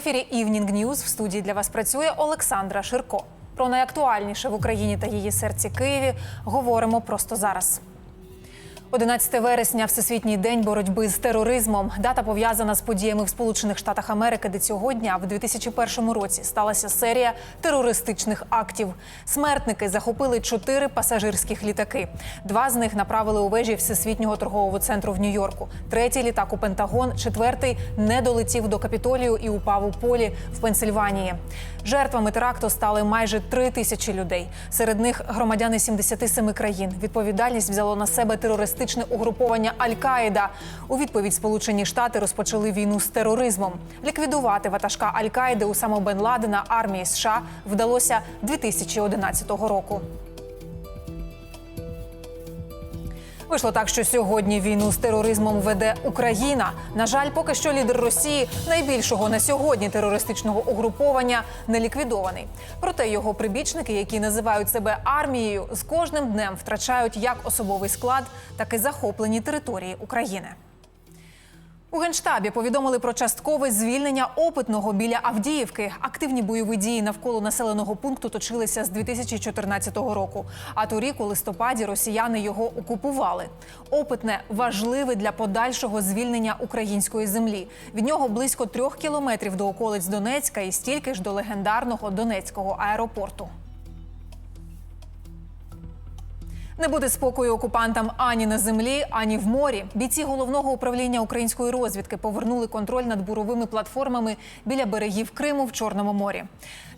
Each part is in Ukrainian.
Ефірі Evening News в студії для вас працює Олександра Ширко. Про найактуальніше в Україні та її серці Києві говоримо просто зараз. 11 вересня Всесвітній день боротьби з тероризмом. Дата пов'язана з подіями в Сполучених Штатах Америки, де цього дня, в 2001 році, сталася серія терористичних актів. Смертники захопили чотири пасажирських літаки. Два з них направили у вежі Всесвітнього торгового центру в Нью-Йорку. Третій літак у Пентагон, четвертий не долетів до Капітолію і упав у полі в Пенсильванії. Жертвами теракту стали майже три тисячі людей. Серед них громадяни 77 країн. Відповідальність взяло на себе терористичне угруповання Аль-Каїда. У відповідь Сполучені Штати розпочали війну з тероризмом. Ліквідувати ватажка Аль-Каїди Усама Бен Ладена армії США вдалося 2011 року. Вийшло так, що сьогодні війну з тероризмом веде Україна. На жаль, поки що лідер Росії, найбільшого на сьогодні терористичного угруповання, не ліквідований. Проте його прибічники, які називають себе армією, з кожним днем втрачають як особовий склад, так і захоплені території України. У генштабі повідомили про часткове звільнення опитного біля Авдіївки. Активні бойові дії навколо населеного пункту точилися з 2014 року. А торік у листопаді росіяни його окупували. Опитне важливе для подальшого звільнення української землі. Від нього близько трьох кілометрів до околиць Донецька і стільки ж до легендарного Донецького аеропорту. Не буде спокою окупантам ані на землі, ані в морі. Бійці головного управління української розвідки повернули контроль над буровими платформами біля берегів Криму в Чорному морі.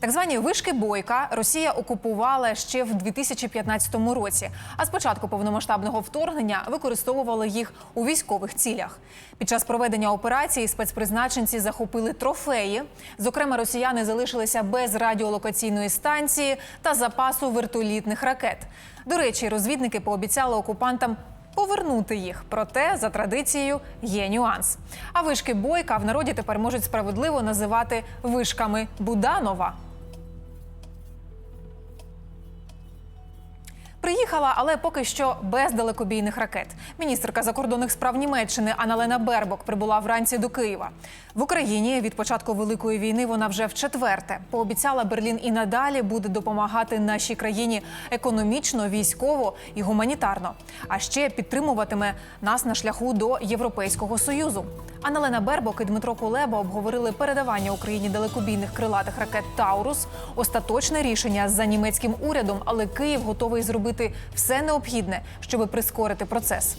Так звані вишки бойка Росія окупувала ще в 2015 році. А з початку повномасштабного вторгнення використовувала їх у військових цілях. Під час проведення операції спецпризначенці захопили трофеї. Зокрема, росіяни залишилися без радіолокаційної станції та запасу вертолітних ракет. До речі, розвідники пообіцяли окупантам повернути їх. Проте за традицією є нюанс. А вишки бойка в народі тепер можуть справедливо називати вишками Буданова. Приїхала, але поки що без далекобійних ракет. Міністерка закордонних справ Німеччини Аналена Бербок прибула вранці до Києва. В Україні від початку великої війни вона вже в четверте. Пообіцяла Берлін і надалі буде допомагати нашій країні економічно, військово і гуманітарно. А ще підтримуватиме нас на шляху до Європейського союзу. Аналена Бербок і Дмитро Кулеба обговорили передавання Україні далекобійних крилатих ракет Таурус. Остаточне рішення за німецьким урядом, але Київ готовий зробити все необхідне, щоб прискорити процес.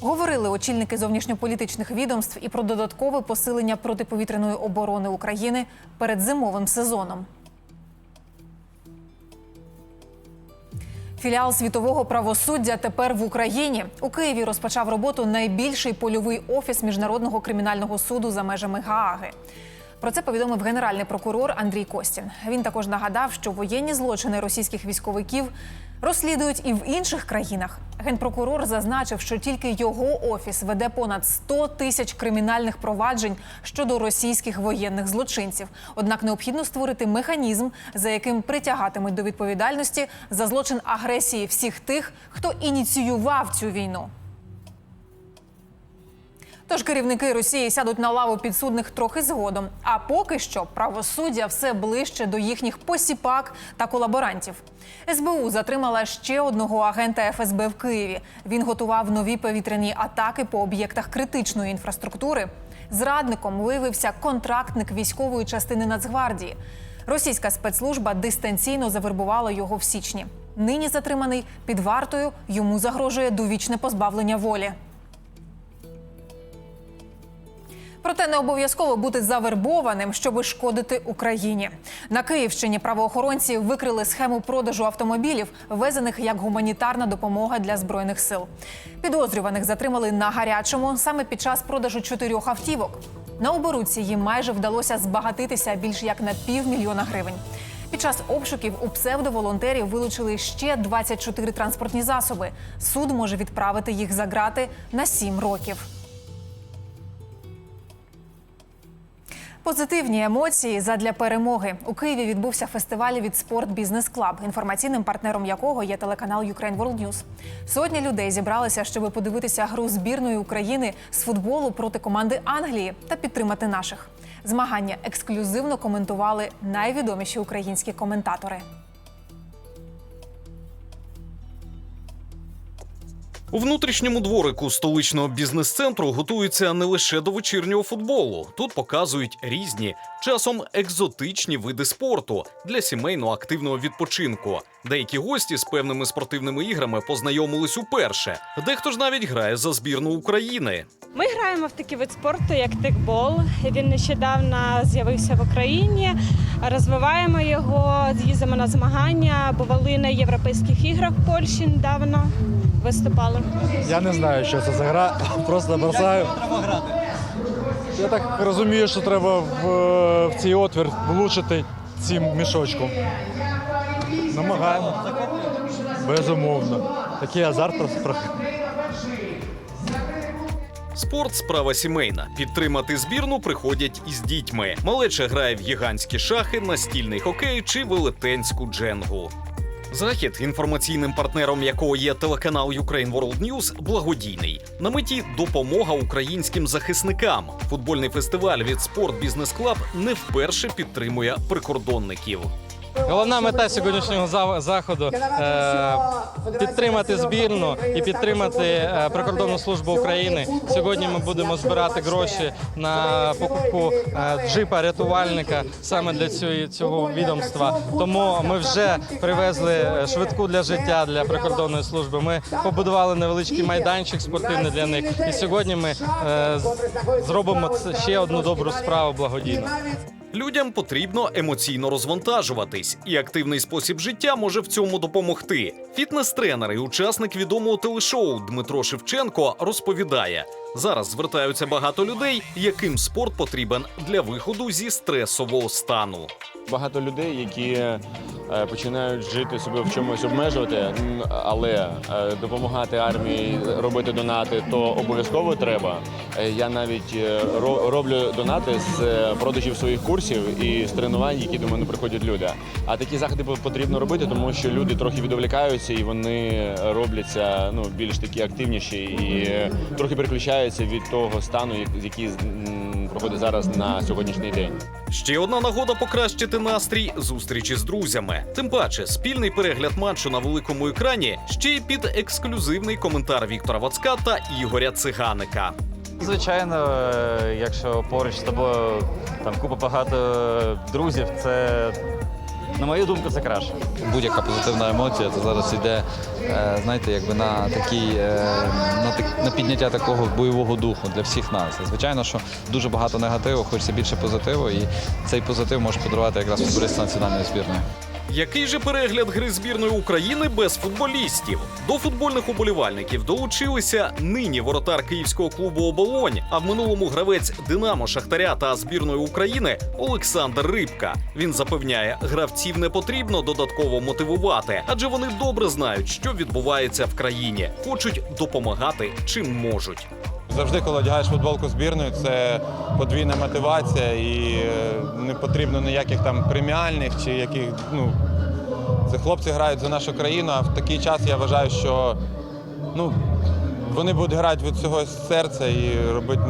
Говорили очільники зовнішньополітичних відомств і про додаткове посилення протиповітряної оборони України перед зимовим сезоном. Філіал світового правосуддя тепер в Україні. У Києві розпочав роботу найбільший польовий офіс міжнародного кримінального суду за межами Гааги. Про це повідомив генеральний прокурор Андрій Костін. Він також нагадав, що воєнні злочини російських військовиків розслідують і в інших країнах. Генпрокурор зазначив, що тільки його офіс веде понад 100 тисяч кримінальних проваджень щодо російських воєнних злочинців. Однак необхідно створити механізм, за яким притягатимуть до відповідальності за злочин агресії всіх тих, хто ініціював цю війну. Тож керівники Росії сядуть на лаву підсудних трохи згодом. А поки що правосуддя все ближче до їхніх посіпак та колаборантів. СБУ затримала ще одного агента ФСБ в Києві. Він готував нові повітряні атаки по об'єктах критичної інфраструктури. Зрадником виявився контрактник військової частини Нацгвардії. Російська спецслужба дистанційно завербувала його в січні. Нині затриманий під вартою йому загрожує довічне позбавлення волі. Проте не обов'язково бути завербованим, щоби шкодити Україні. На Київщині правоохоронці викрили схему продажу автомобілів, ввезених як гуманітарна допомога для збройних сил. Підозрюваних затримали на гарячому саме під час продажу чотирьох автівок. На оборудці їм майже вдалося збагатитися більш як на півмільйона гривень. Під час обшуків у псевдоволонтерів вилучили ще 24 транспортні засоби. Суд може відправити їх за грати на 7 років. Позитивні емоції задля перемоги у Києві відбувся фестиваль від Спорт Бізнес Клаб, інформаційним партнером якого є телеканал Ukraine World News. Сотні людей зібралися, щоб подивитися гру збірної України з футболу проти команди Англії та підтримати наших. Змагання ексклюзивно коментували найвідоміші українські коментатори. У внутрішньому дворику столичного бізнес-центру готуються не лише до вечірнього футболу. Тут показують різні, часом екзотичні види спорту для сімейно активного відпочинку. Деякі гості з певними спортивними іграми познайомились уперше. Дехто ж навіть грає за збірну України. Ми граємо в такий вид спорту, як тикбол. Він нещодавно з'явився в Україні. Розвиваємо його, їздимо на змагання. Бували на європейських іграх в Польщі недавно. Виступали. Я не знаю, що це за гра, просто бросаю. Я так розумію, що треба в, в цей отвір влучити цим мішочком. Намагаємо. Безумовно. Такий азарт просто. Спорт справа сімейна. Підтримати збірну приходять із дітьми. Малеча грає в гігантські шахи, настільний хокей чи велетенську дженгу. Захід, інформаційним партнером якого є телеканал Ukraine World News, благодійний. На меті допомога українським захисникам. Футбольний фестиваль від Спорт Бізнес Клаб не вперше підтримує прикордонників. Головна мета сьогоднішнього заходу е, підтримати збірну і підтримати е, прикордонну службу України. Сьогодні ми будемо збирати гроші на покупку е, джипа рятувальника саме для цього, відомства. Тому ми вже привезли швидку для життя для прикордонної служби. Ми побудували невеличкий майданчик спортивний для них. І сьогодні ми зробимо ще одну добру справу благодійну. Людям потрібно емоційно розвантажуватись, і активний спосіб життя може в цьому допомогти. Фітнес-тренер і учасник відомого телешоу Дмитро Шевченко розповідає: зараз звертаються багато людей, яким спорт потрібен для виходу зі стресового стану. Багато людей, які починають жити себе в чомусь обмежувати, але е, допомагати армії, робити донати, то обов'язково треба. Е, Я навіть е, роблю донати з е, продажів своїх курсів і з тренувань, які до мене приходять люди. А такі заходи по- потрібно робити, тому що люди трохи відволікаються і вони робляться ну більш такі активніші і е, трохи переключаються від того стану, як- який проходить зараз на сьогоднішній день. Ще одна нагода покращити настрій зустрічі з друзями. Тим паче, спільний перегляд матчу на великому екрані ще й під ексклюзивний коментар Віктора Вацка та Ігоря Циганика. Звичайно, е, якщо поруч з тобою там купа багато друзів, це на мою думку, це краще. будь-яка позитивна емоція, це зараз йде, е, знаєте, якби на такий е, на, на підняття такого бойового духу для всіх нас. Звичайно, що дуже багато негативу, хочеться більше позитиву, і цей позитив може подарувати якраз футболісти національної збірної. Який же перегляд гри збірної України без футболістів? До футбольних уболівальників долучилися нині воротар київського клубу Оболонь, а в минулому гравець Динамо Шахтаря та збірної України Олександр Рибка. Він запевняє, гравців не потрібно додатково мотивувати, адже вони добре знають, що відбувається в країні, хочуть допомагати чим можуть. Завжди, коли одягаєш футболку збірної, це подвійна мотивація і е, не потрібно ніяких там преміальних чи яких. Ну, це хлопці грають за нашу країну, а в такий час я вважаю, що ну, вони будуть грати від цього серця і робити,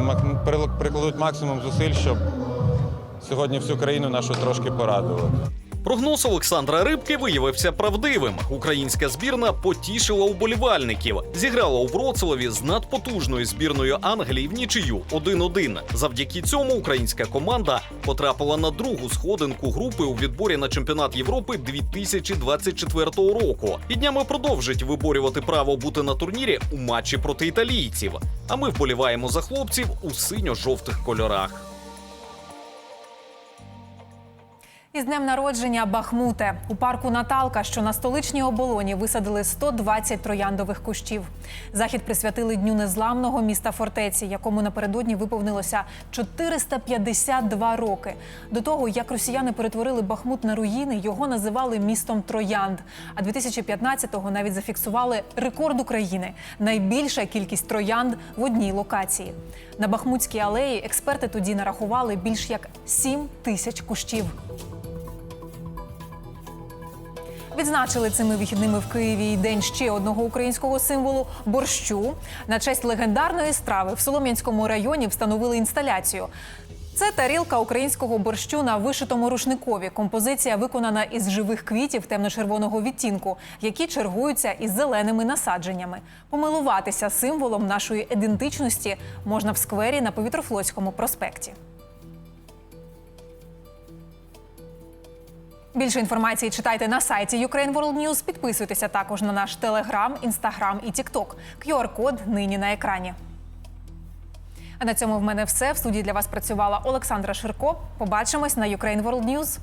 прикладуть максимум зусиль, щоб сьогодні всю країну нашу трошки порадували. Прогноз Олександра Рибки виявився правдивим. Українська збірна потішила уболівальників. Зіграла у Вроцлаві з надпотужною збірною Англії в нічию 1-1. Завдяки цьому українська команда потрапила на другу сходинку групи у відборі на чемпіонат Європи 2024 року. І днями продовжить виборювати право бути на турнірі у матчі проти італійців. А ми вболіваємо за хлопців у синьо-жовтих кольорах. Із днем народження Бахмуте у парку Наталка, що на столичній оболоні висадили 120 трояндових кущів. Захід присвятили дню незламного міста фортеці, якому напередодні виповнилося 452 роки. До того як росіяни перетворили Бахмут на руїни, його називали містом Троянд. А 2015-го навіть зафіксували рекорд України найбільша кількість троянд в одній локації. На Бахмутській алеї експерти тоді нарахували більш як 7 тисяч кущів. Відзначили цими вихідними в Києві і день ще одного українського символу борщу. На честь легендарної страви в Солом'янському районі встановили інсталяцію. Це тарілка українського борщу на вишитому рушникові. Композиція виконана із живих квітів темно-червоного відтінку, які чергуються із зеленими насадженнями. Помилуватися символом нашої ідентичності можна в сквері на Повітрофлотському проспекті. Більше інформації читайте на сайті Ukraine World News. Підписуйтеся також на наш телеграм, інстаграм і тікток. QR-код нині на екрані. А на цьому в мене все. В студії для вас працювала Олександра Ширко. Побачимось на Ukraine World News.